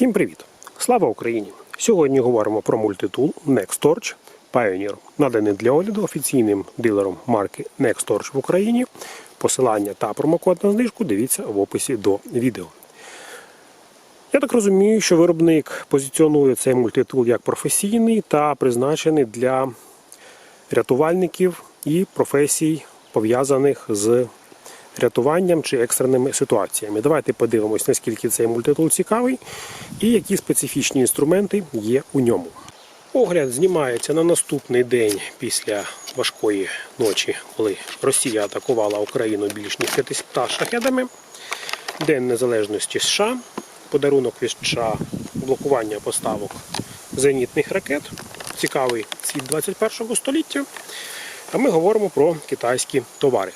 Всім привіт! Слава Україні! Сьогодні говоримо про мультитул NextTorch Pioneer, наданий для огляду офіційним дилером марки NextTorch в Україні. Посилання та промокод на знижку дивіться в описі до відео. Я так розумію, що виробник позиціонує цей мультитул як професійний та призначений для рятувальників і професій, пов'язаних з рятуванням чи екстреними ситуаціями. Давайте подивимось, наскільки цей мультитул цікавий і які специфічні інструменти є у ньому. Огляд знімається на наступний день після важкої ночі, коли Росія атакувала Україну більш ніж 500 шахедами. День Незалежності США, подарунок від США, блокування поставок зенітних ракет. Цікавий світ 21 століття. А ми говоримо про китайські товари.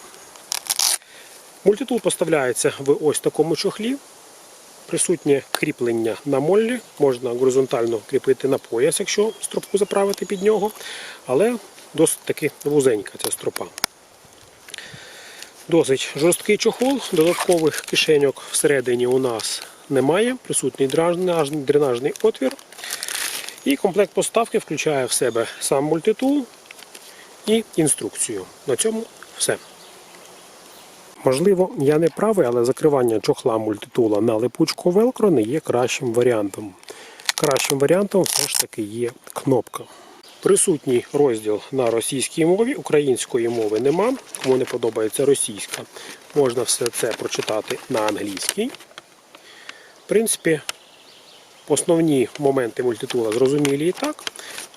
Мультитул поставляється в ось такому чохлі. Присутнє кріплення на моллі, можна горизонтально кріпити на пояс, якщо стропку заправити під нього, але досить таки вузенька ця стропа. Досить жорсткий чохол, додаткових кишеньок всередині у нас немає, присутній дренажний, отвір. І комплект поставки включає в себе сам мультитул і інструкцію. На цьому все. Можливо, я не правий, але закривання чохла мультитула на липучку велкро не є кращим варіантом. Кращим варіантом все ж таки є кнопка. Присутній розділ на російській мові, української мови нема. Кому не подобається російська, можна все це прочитати на англійській. В принципі, основні моменти мультитула зрозумілі і так,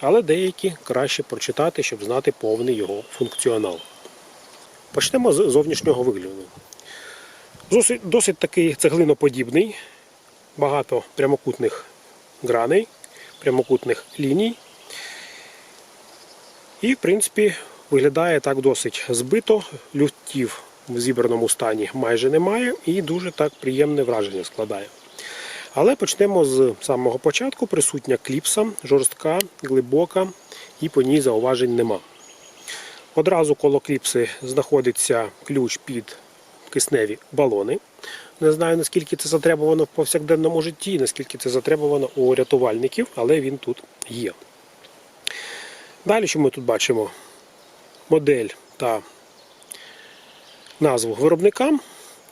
але деякі краще прочитати, щоб знати повний його функціонал. Почнемо з зовнішнього вигляду. Досить, такий цеглиноподібний, багато прямокутних граней, прямокутних ліній. І, в принципі, виглядає так досить збито, люфтів в зібраному стані майже немає і дуже так приємне враження складає. Але почнемо з самого початку. Присутня кліпса, жорстка, глибока і по ній зауважень нема. Одразу коло кліпси знаходиться ключ під кисневі балони. Не знаю, наскільки це затребувано в повсякденному житті, наскільки це затребувано у рятувальників, але він тут є. Далі, що ми тут бачимо? Модель та назву виробника.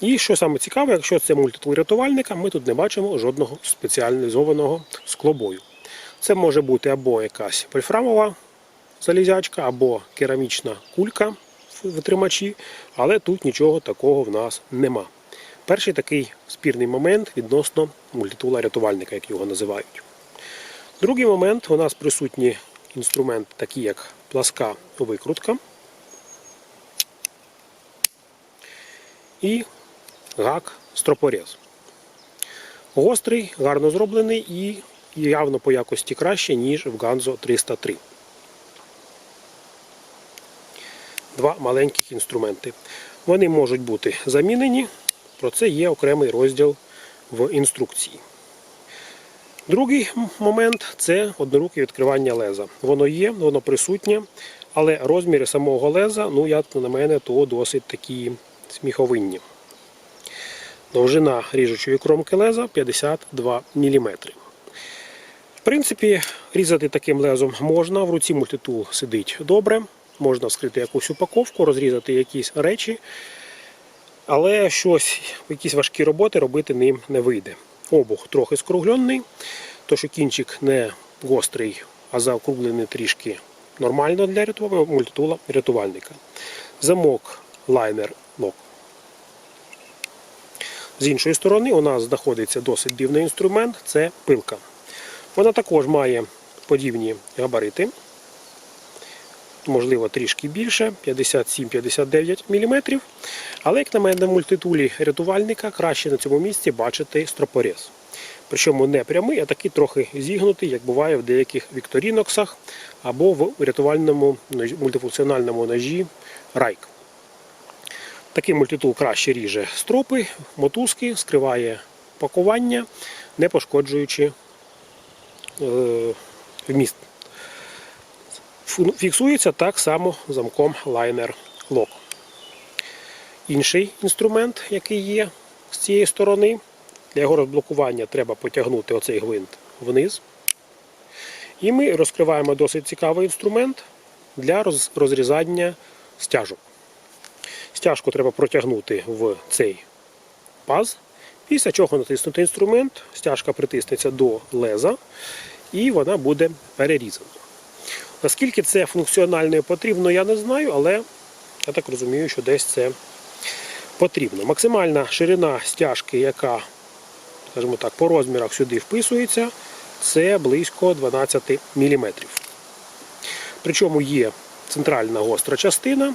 І що саме цікаве, якщо це мультитул рятувальника, ми тут не бачимо жодного спеціалізованого склобою. Це може бути або якась вольфрамова залізячка, або керамічна кулька в витримачі, але тут нічого такого в нас нема. Перший такий спірний момент відносно мультитула рятувальника, як його називають. Другий момент у нас присутні інструменти, такі як пласка викрутка і гак стропорез. Гострий, гарно зроблений і явно по якості краще, ніж в Ганзо 303. Два маленьких інструменти. Вони можуть бути замінені, про це є окремий розділ в інструкції. Другий момент це одноруке відкривання леза. Воно є, воно присутнє, але розміри самого леза, ну, як на мене, то досить такі сміховинні. Довжина ріжучої кромки леза 52 мм. В принципі, різати таким лезом можна, в руці мультитул сидить добре, можна вскрити якусь упаковку, розрізати якісь речі, але щось, якісь важкі роботи робити ним не вийде. Обух трохи скруглений, то що кінчик не гострий, а заокруглений трішки нормально для рятувального мультитула рятувальника. Замок лайнер лок. З іншої сторони у нас знаходиться досить дивний інструмент це пилка. Вона також має подібні габарити, можливо, трішки більше, 57-59 мм. Але, як на мене, на мультитулі рятувальника краще на цьому місці бачити стропорез. Причому не прямий, а такий трохи зігнутий, як буває в деяких вікторіноксах або в рятувальному мультифункціональному ножі Райк. Такий мультитул краще ріже стропи, мотузки, скриває пакування, не пошкоджуючи е, вміст. Фіксується так само замком лайнер лок. Інший інструмент, який є з цієї сторони, Для його розблокування треба потягнути оцей гвинт вниз. І ми розкриваємо досить цікавий інструмент для розрізання стяжок. Стяжку треба протягнути в цей паз, після чого натиснути інструмент, стяжка притиснеться до леза і вона буде перерізана. Наскільки це функціонально і потрібно, я не знаю, але я так розумію, що десь це потрібно. Максимальна ширина стяжки, яка, скажімо так, по розмірах сюди вписується, це близько 12 мм. Причому є центральна гостра частина,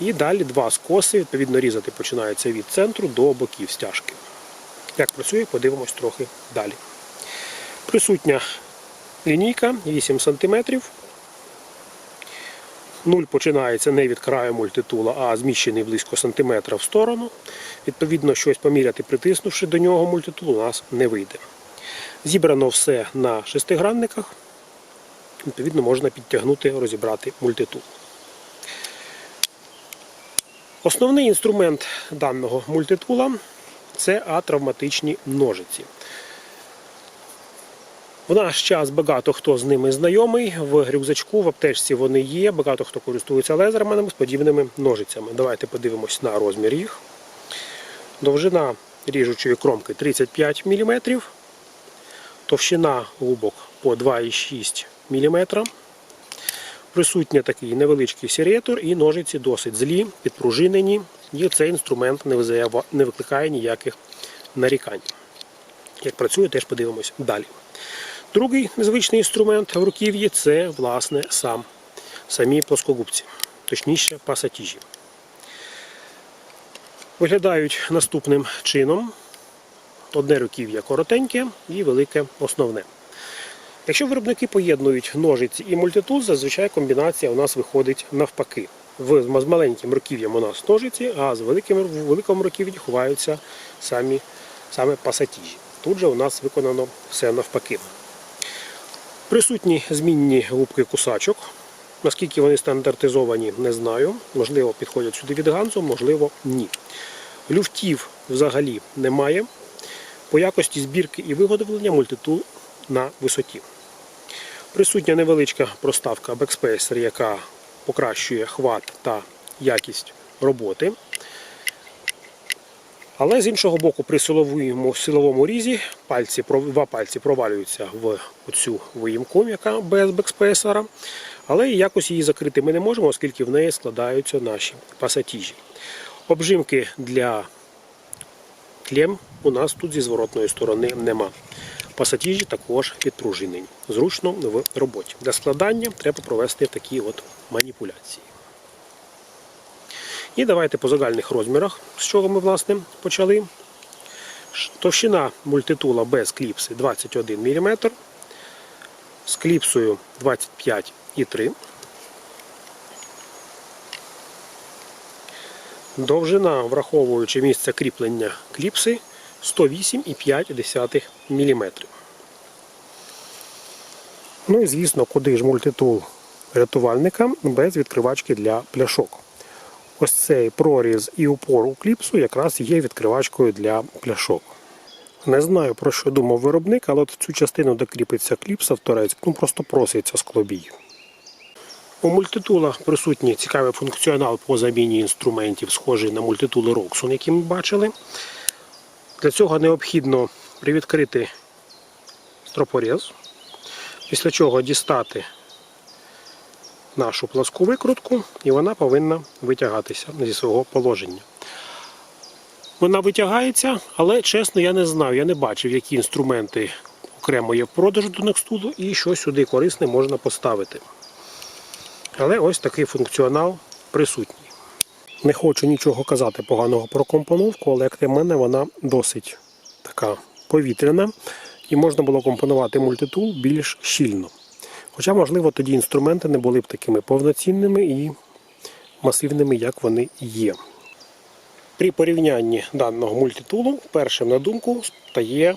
і далі два скоси, відповідно, різати починається від центру до боків стяжки. Як працює, подивимось трохи далі. Присутня лінійка 8 см. Нуль починається не від краю мультитула, а зміщений близько сантиметра в сторону. Відповідно, щось поміряти, притиснувши до нього мультитул, у нас не вийде. Зібрано все на шестигранниках. Відповідно, можна підтягнути, розібрати мультитул. Основний інструмент даного мультитула це атравматичні ножиці. В наш час багато хто з ними знайомий. В рюкзачку, в аптечці вони є. Багато хто користується лезерманами з подібними ножицями. Давайте подивимось на розмір їх. Довжина ріжучої кромки 35 мм, товщина губок по 2,6 мм. Присутній такий невеличкий серетор і ножиці досить злі, підпружинені, і цей інструмент не викликає ніяких нарікань. Як працює, теж подивимось далі. Другий незвичний інструмент в руків'ї це власне сам, самі плоскогубці, точніше пасатіжі. Виглядають наступним чином. Одне руків'я коротеньке і велике основне. Якщо виробники поєднують ножиці і мультитул, зазвичай комбінація у нас виходить навпаки. З маленьким руків'ям у нас ножиці, а з великим в великому руків'ї ховаються самі, саме пасатіжі. Тут же у нас виконано все навпаки. Присутні змінні губки кусачок. Наскільки вони стандартизовані, не знаю. Можливо, підходять сюди від ганзу, можливо, ні. Люфтів взагалі немає. По якості збірки і виготовлення мультитул на висоті. Присутня невеличка проставка Backspacer, яка покращує хват та якість роботи. Але з іншого боку, при силовому, силовому різі пальці, два пальці провалюються в цю виїмку, яка без бекспейсера. Але якось її закрити ми не можемо, оскільки в неї складаються наші пасатіжі. Обжимки для клем у нас тут зі зворотної сторони нема. Пасатіжі також підпружинені. Зручно в роботі. Для складання треба провести такі от маніпуляції. І давайте по загальних розмірах, з чого ми власне почали. Товщина мультитула без кліпси 21 мм, з кліпсою 25,3 Довжина, враховуючи місце кріплення кліпси, 108,5 мм. Ну і звісно, куди ж мультитул рятувальника без відкривачки для пляшок. Ось цей проріз і упор у кліпсу якраз є відкривачкою для пляшок. Не знаю про що думав виробник, але от цю частину, де кріпиться кліпса в торець, ну просто проситься склобій. У мультитула присутній цікавий функціонал по заміні інструментів, схожий на мультитули Roxxon, які ми бачили. Для цього необхідно привідкрити стропоріз, після чого дістати нашу пласку викрутку, і вона повинна витягатися зі свого положення. Вона витягається, але чесно, я не знаю, я не бачив, які інструменти окремо є в продажу до Nextool і що сюди корисне можна поставити. Але ось такий функціонал присутній. Не хочу нічого казати поганого про компоновку, але як для мене вона досить така повітряна і можна було компонувати мультитул більш щільно. Хоча, можливо, тоді інструменти не були б такими повноцінними і масивними, як вони є. При порівнянні даного мультитулу першим на думку стає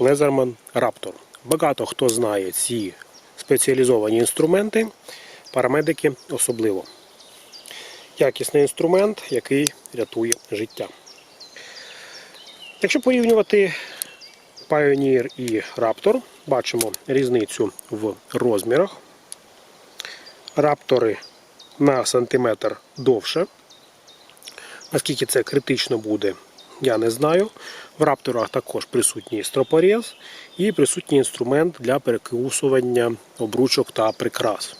Leatherman Raptor. Багато хто знає ці спеціалізовані інструменти, парамедики особливо. Якісний інструмент, який рятує життя. Якщо порівнювати Pioneer і Raptor. Бачимо різницю в розмірах. Раптори на сантиметр довше. Наскільки це критично буде, я не знаю. В рапторах також присутній стропорез і присутній інструмент для перекусування обручок та прикрас.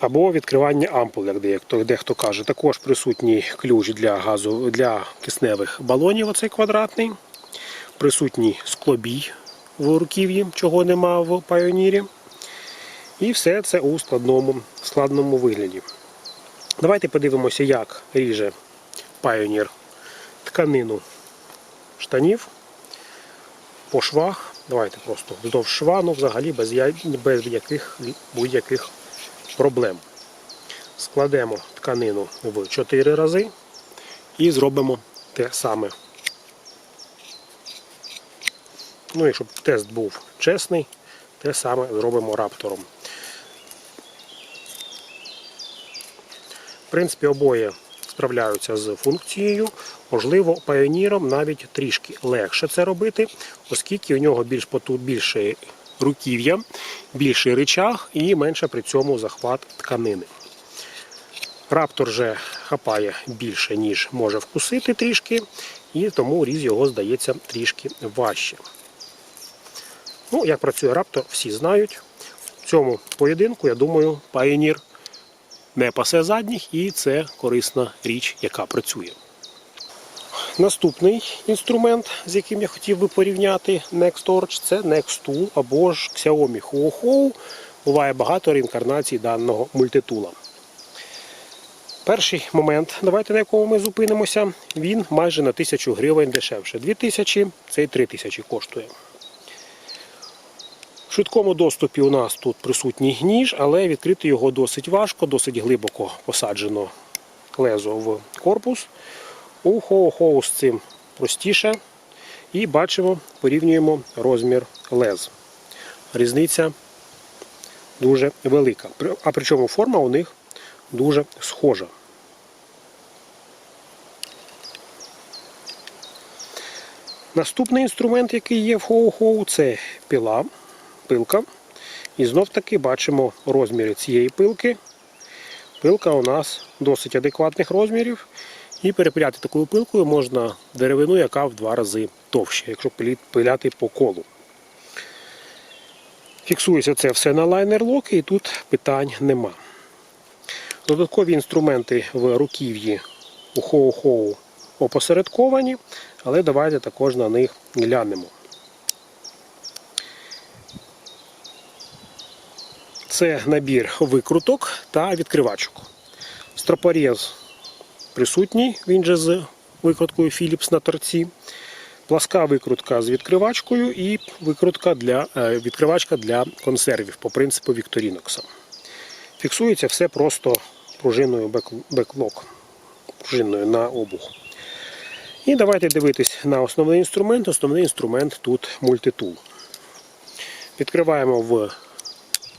Або відкривання ампул, як дехто, дехто каже. Також присутній ключ для газу для кисневих балонів, оцей квадратний. Присутній склобій в руків'ї, чого нема в Пайонірі. І все це у складному, складному вигляді. Давайте подивимося, як ріже Pioneer тканину штанів по швах. Давайте просто вздовж шва, ну взагалі без, без яких, будь-яких проблем. Складемо тканину в 4 рази і зробимо те саме. Ну і щоб тест був чесний, те саме зробимо раптором. В принципі, обоє справляються з функцією. Можливо, піоніром навіть трішки легше це робити, оскільки у нього більш поту- більше руків'я, більший ричаг і менше при цьому захват тканини. Раптор же хапає більше, ніж може вкусити трішки, і тому різ його здається трішки важче. Ну, як працює раптор, всі знають. В цьому поєдинку, я думаю, Pioneer не пасе задніх, і це корисна річ, яка працює. Наступний інструмент, з яким я хотів би порівняти Nextorch, це Nextool або ж Xiaomi Huohou. Буває багато реінкарнацій даного мультитула. Перший момент, давайте на якому ми зупинимося, він майже на 1000 гривень дешевше. 2000, цей 3000 коштує. В швидкому доступі у нас тут присутній ніж, але відкрити його досить важко, досить глибоко посаджено лезо в корпус. У хоу-хоу з цим простіше. І бачимо, порівнюємо розмір лез. Різниця дуже велика. А причому форма у них дуже схожа. Наступний інструмент, який є в хоу-хоу, це піла, пилка. І знов таки бачимо розміри цієї пилки. Пилка у нас досить адекватних розмірів. І перепиляти такою пилкою можна деревину, яка в два рази товще, якщо пиляти по колу. Фіксується це все на лайнер-лок і тут питань нема. Додаткові інструменти в руків'ї у хоу-хоу опосередковані, але давайте також на них глянемо. Це набір викруток та відкривачок. Стропорез присутній, він же з викруткою Philips на торці. Пласка викрутка з відкривачкою і викрутка для, е, відкривачка для консервів по принципу Victorinox. Фіксується все просто пружиною беклок, пружиною на обух. І давайте дивитись на основний інструмент. Основний інструмент тут мультитул. Відкриваємо в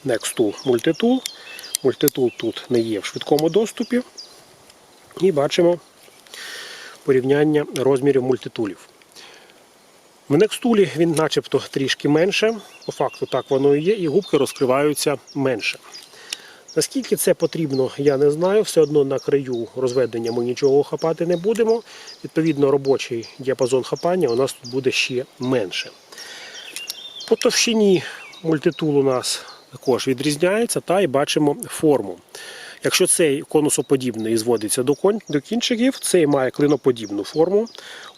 Nextool Multitool. Мультитул тут не є в швидкому доступі. І бачимо порівняння розмірів мультитулів. В Nextool він начебто трішки менше, по факту так воно і є, і губки розкриваються менше. Наскільки це потрібно, я не знаю. Все одно на краю розведення ми нічого хапати не будемо. Відповідно, робочий діапазон хапання у нас тут буде ще менше. По товщині мультитул у нас також відрізняється, та і бачимо форму. Якщо цей конусоподібний зводиться до кон- до кінчиків, цей має клиноподібну форму.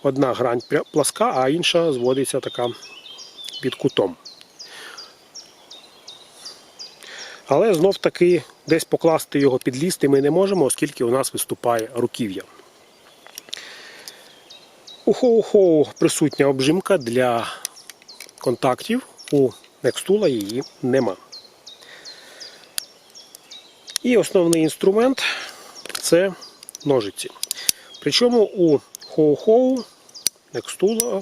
Одна грань пласка, а інша зводиться така під кутом. Але знов таки десь покласти його підлізти ми не можемо, оскільки у нас виступає руків'я. У хоу-хоу присутня обжимка для контактів. У Nextula її нема. І основний інструмент це ножиці. Причому у хоу-хоу, Nextula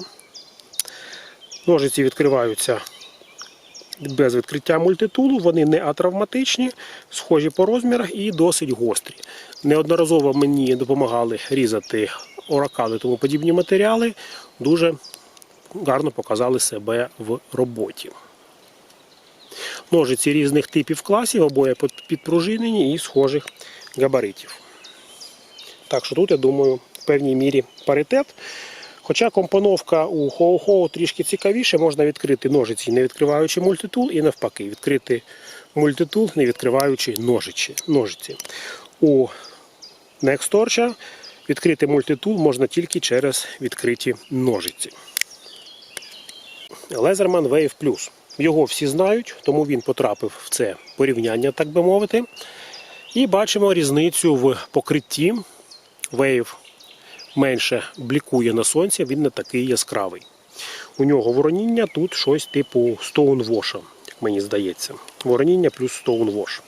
ножиці відкриваються без відкриття мультитулу, вони не атравматичні, схожі по розмірах і досить гострі. Неодноразово мені допомагали різати оракали тому подібні матеріали. Дуже гарно показали себе в роботі. Ножиці різних типів класів, обоє підпружинені і схожих габаритів. Так що тут, я думаю, в певній мірі паритет. Хоча компоновка у хоу-хоу трішки цікавіше, можна відкрити ножиці, не відкриваючи мультитул, і навпаки, відкрити мультитул, не відкриваючи ножиці. ножиці. У Nextorch відкрити мультитул можна тільки через відкриті ножиці. Лезерман Wave Plus. Його всі знають, тому він потрапив в це порівняння, так би мовити. І бачимо різницю в покритті. Wave менше блікує на сонці, він не такий яскравий. У нього вороніння тут щось типу Stonewash, як мені здається. Вороніння плюс Stonewash.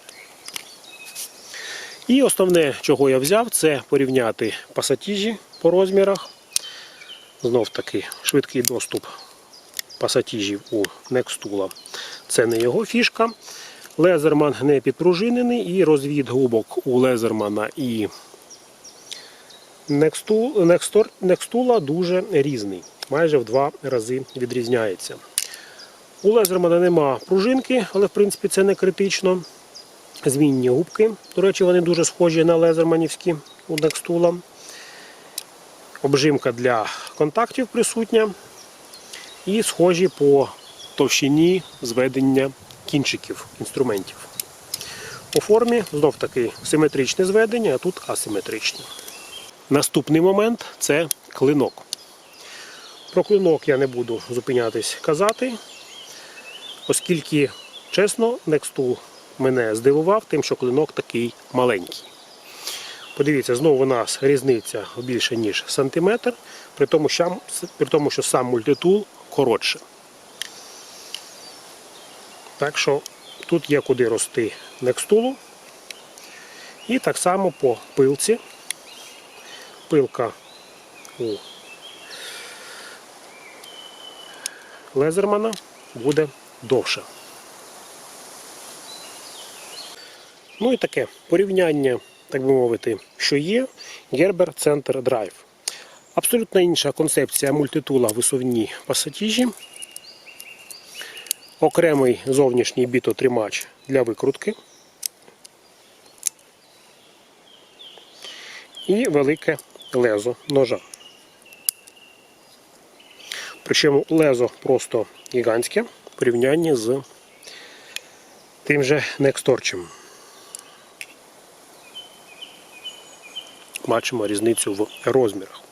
І основне, чого я взяв, це порівняти пасатіжі по розмірах. Знов таки швидкий доступ пасатіжів у Nextula. Це не його фішка. Лезерман не підпружинений і розвід губок у Лезермана і Nextor- дуже різний. Майже в два рази відрізняється. У Лезермана нема пружинки, але в принципі це не критично. Змінні губки. До речі, вони дуже схожі на лезерманівські у Nextula. Обжимка для контактів присутня. І схожі по товщині зведення кінчиків інструментів. По формі знов таки симетричне зведення, а тут асиметричне. Наступний момент це клинок. Про клинок я не буду зупинятись казати, оскільки, чесно, Nextool мене здивував тим, що клинок такий маленький. Подивіться, знову у нас різниця більше, ніж сантиметр, при тому, що, сам мультитул коротше. Так що тут є куди рости Nextool. І так само по пилці. Пилка у Лезермана буде довша. Ну і таке порівняння, так би мовити, що є, Gerber Center Drive. Абсолютно інша концепція мультитула висувні пасатіжі. Окремий зовнішній бітотримач для викрутки. І велике лезо ножа. Причому лезо просто гігантське в порівнянні з тим же Нексторчем. Бачимо різницю в розмірах.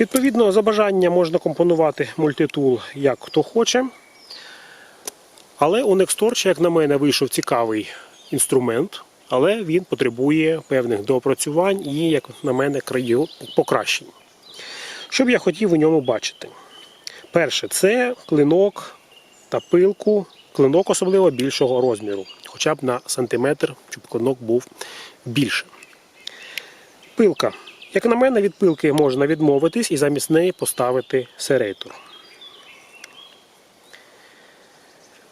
Відповідно, за бажання можна компонувати мультитул як хто хоче. Але у Nextorch, як на мене, вийшов цікавий інструмент, але він потребує певних доопрацювань і, як на мене, покращень. Що б я хотів у ньому бачити? Перше, це клинок та пилку, клинок особливо більшого розміру, хоча б на сантиметр, щоб клинок був більше. Пилка. Як на мене, від пилки можна відмовитись і замість неї поставити серейтор.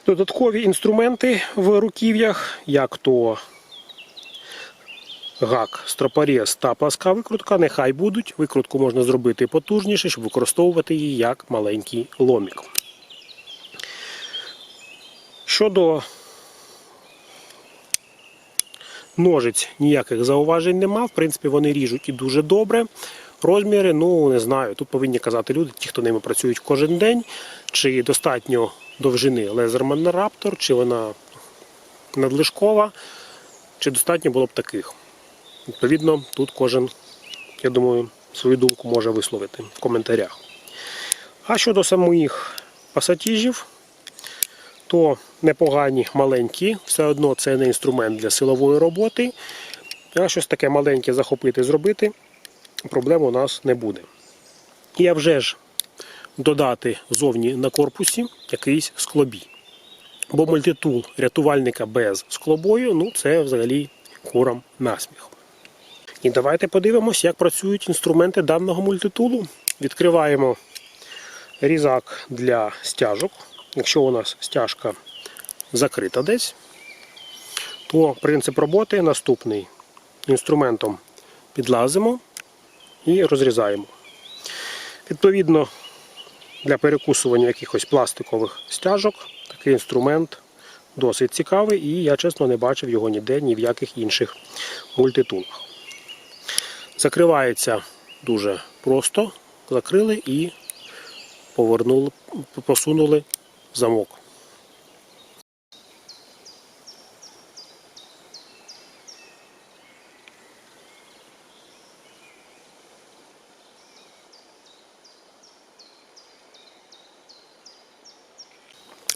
Додаткові інструменти в руків'ях, як то гак, стропорез та пласка викрутка, нехай будуть. Викрутку можна зробити потужніше, щоб використовувати її як маленький ломік. Щодо ножиць ніяких зауважень нема. В принципі, вони ріжуть і дуже добре. Розміри, ну не знаю. Тут повинні казати люди, ті, хто ними працюють кожен день, чи достатньо довжини Лезерман Раптор, чи вона надлишкова, чи достатньо було б таких. Відповідно, тут кожен, я думаю, свою думку може висловити в коментарях. А щодо самих пасатіжів, то непогані маленькі, все одно це не інструмент для силової роботи. А щось таке маленьке захопити, зробити, проблем у нас не буде. А вже ж додати зовні на корпусі якийсь склобій. Бо мультитул рятувальника без склобою ну це взагалі курам насміх. І давайте подивимося, як працюють інструменти даного мультитулу. Відкриваємо різак для стяжок. Якщо у нас стяжка закрита десь, то принцип роботи наступний. Інструментом підлазимо і розрізаємо. Відповідно, для перекусування якихось пластикових стяжок. Такий інструмент досить цікавий і я чесно не бачив його ніде, ні в яких інших мультитулах. Закривається дуже просто. Закрили і повернули, посунули замок.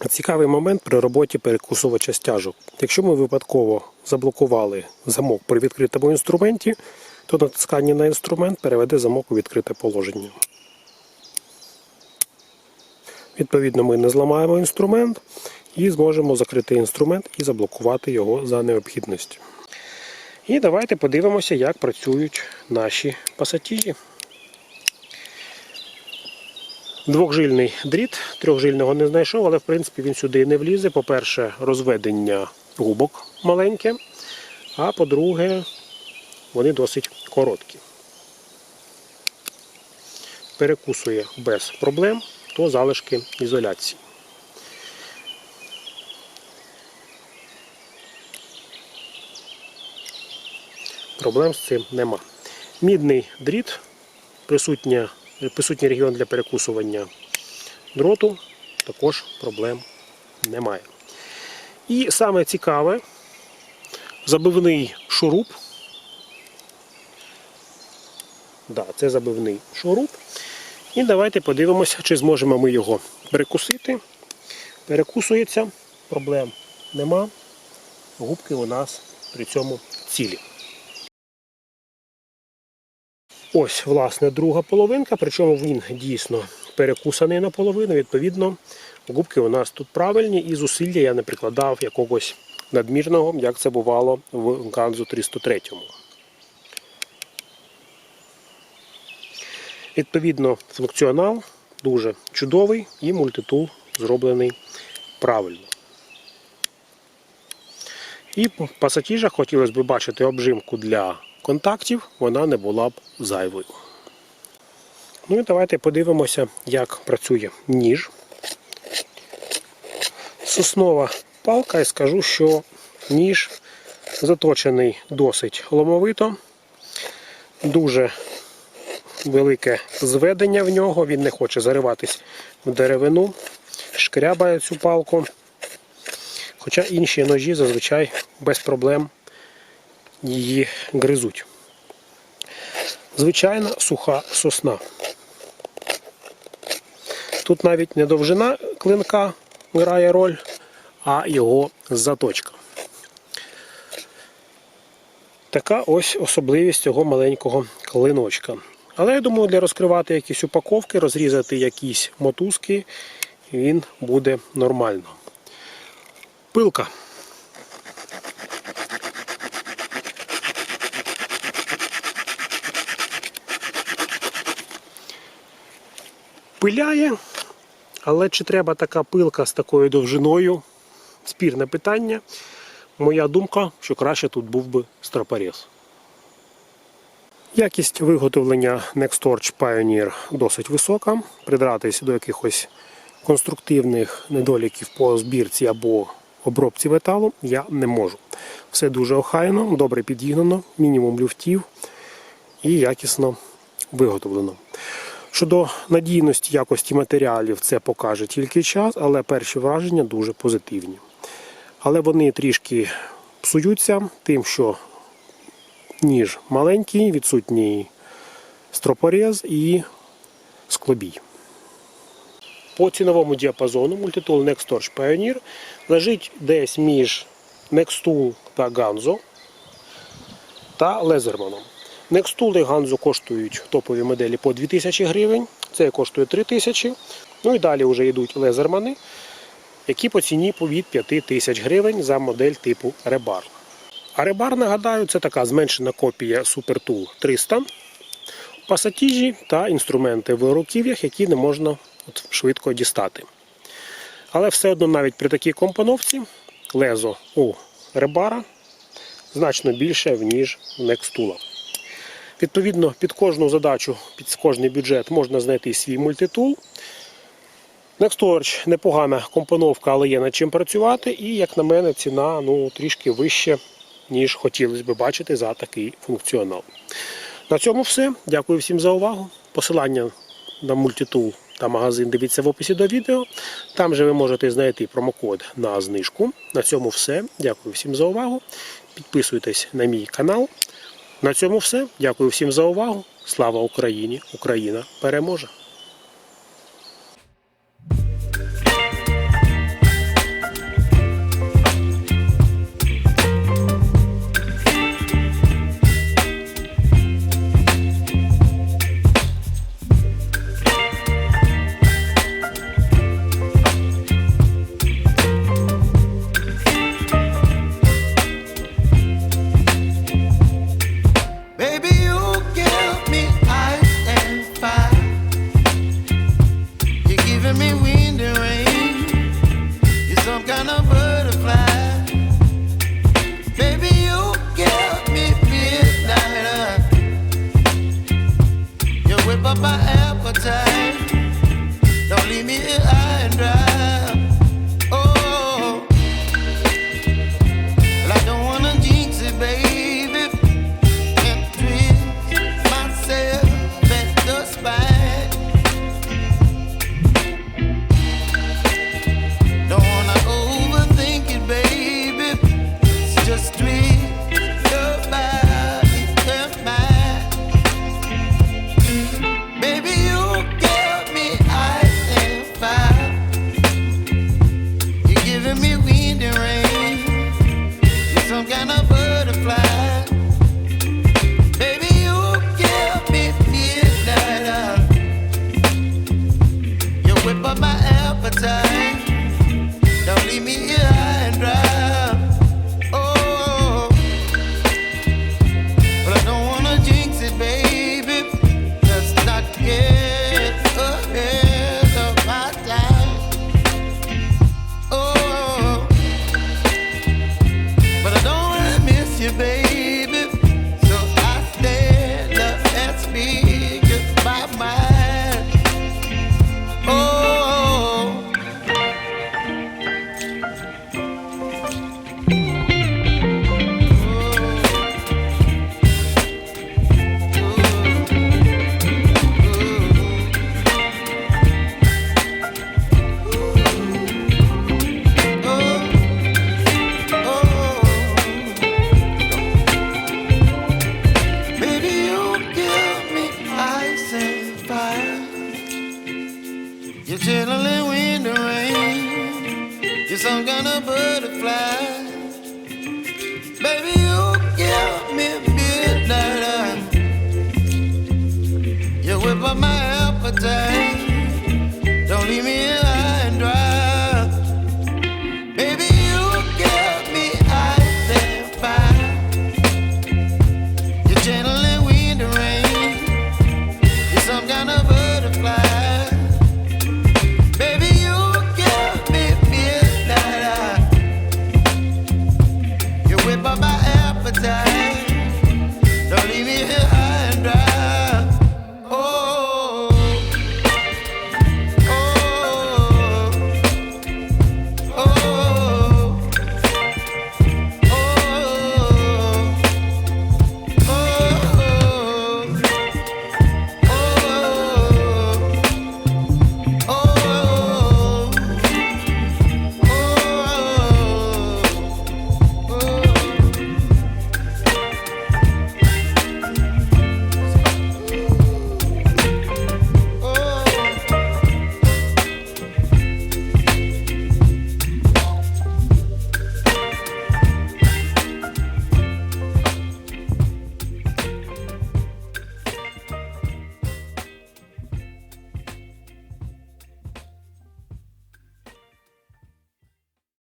Цікавий момент при роботі перекусувача стяжок. Якщо ми випадково заблокували замок при відкритому інструменті, то натискання на інструмент переведе замок у відкрите положення. Відповідно, ми не зламаємо інструмент і зможемо закрити інструмент і заблокувати його за необхідності. І давайте подивимося, як працюють наші пасатіжі. Двохжильний дріт, трьохжильного не знайшов, але в принципі він сюди не влізе. По-перше, розведення губок маленьке, а по-друге, вони досить короткі. Перекусує без проблем, то залишки ізоляції. Проблем з цим нема. Мідний дріт, присутній регіон для перекусування дроту, також проблем немає. І саме цікаве, забивний шуруп. Да, це забивний шуруп. І давайте подивимося, чи зможемо ми його перекусити. Перекусується, проблем нема. Губки у нас при цьому цілі. Ось, власне, друга половинка, причому він дійсно перекусаний наполовину. Відповідно, губки у нас тут правильні і зусилля я не прикладав якогось надмірного, як це бувало в Ганзу 303. Відповідно, функціонал дуже чудовий і мультитул зроблений правильно. І в пасатіжах хотілося б бачити обжимку для контактів, вона не була б зайвою. Ну і давайте подивимося, як працює ніж. Соснова палка і скажу, що ніж заточений досить ломовито, дуже велике зведення в нього, він не хоче зариватись в деревину, шкрябає цю палку. Хоча інші ножі зазвичай без проблем її гризуть. Звичайна суха сосна. Тут навіть не довжина клинка грає роль, а його заточка. Така ось особливість цього маленького клиночка. Але я думаю, для розкривати якісь упаковки, розрізати якісь мотузки, він буде нормально. Пилка. Пиляє, але чи треба така пилка з такою довжиною? Спірне питання. Моя думка, що краще тут був би стропорез. Якість виготовлення Nextorch Pioneer досить висока. Придратись до якихось конструктивних недоліків по збірці або обробці металу я не можу. Все дуже охайно, добре підігнано, мінімум люфтів і якісно виготовлено. Щодо надійності якості матеріалів, це покаже тільки час, але перші враження дуже позитивні. Але вони трішки псуються тим, що ніж маленький, відсутній стропорез і склобій. По ціновому діапазону Multitool Nextorch Pioneer лежить десь між Nextool та Ganzo та Лезерманом. Nextool і Ganzo коштують топові моделі по 2000 гривень, це коштує 3000. Ну і далі вже йдуть лезермани, які по ціні від 5000 гривень за модель типу Rebar. А рибар, нагадаю, це така зменшена копія Supertool 300, пасатіжі та інструменти в руків'ях, які не можна от швидко дістати. Але все одно навіть при такій компоновці лезо у ребара значно більше, ніж в некстула. Відповідно, під кожну задачу, під кожний бюджет можна знайти свій мультитул. Nextorch непогана компоновка, але є над чим працювати. І, як на мене, ціна ну, трішки вище ніж хотілося б бачити за такий функціонал. На цьому все. Дякую всім за увагу. Посилання на мультитул та магазин дивіться в описі до відео. Там же ви можете знайти промокод на знижку. На цьому все. Дякую всім за увагу. Підписуйтесь на мій канал. На цьому все. Дякую всім за увагу. Слава Україні! Україна переможе!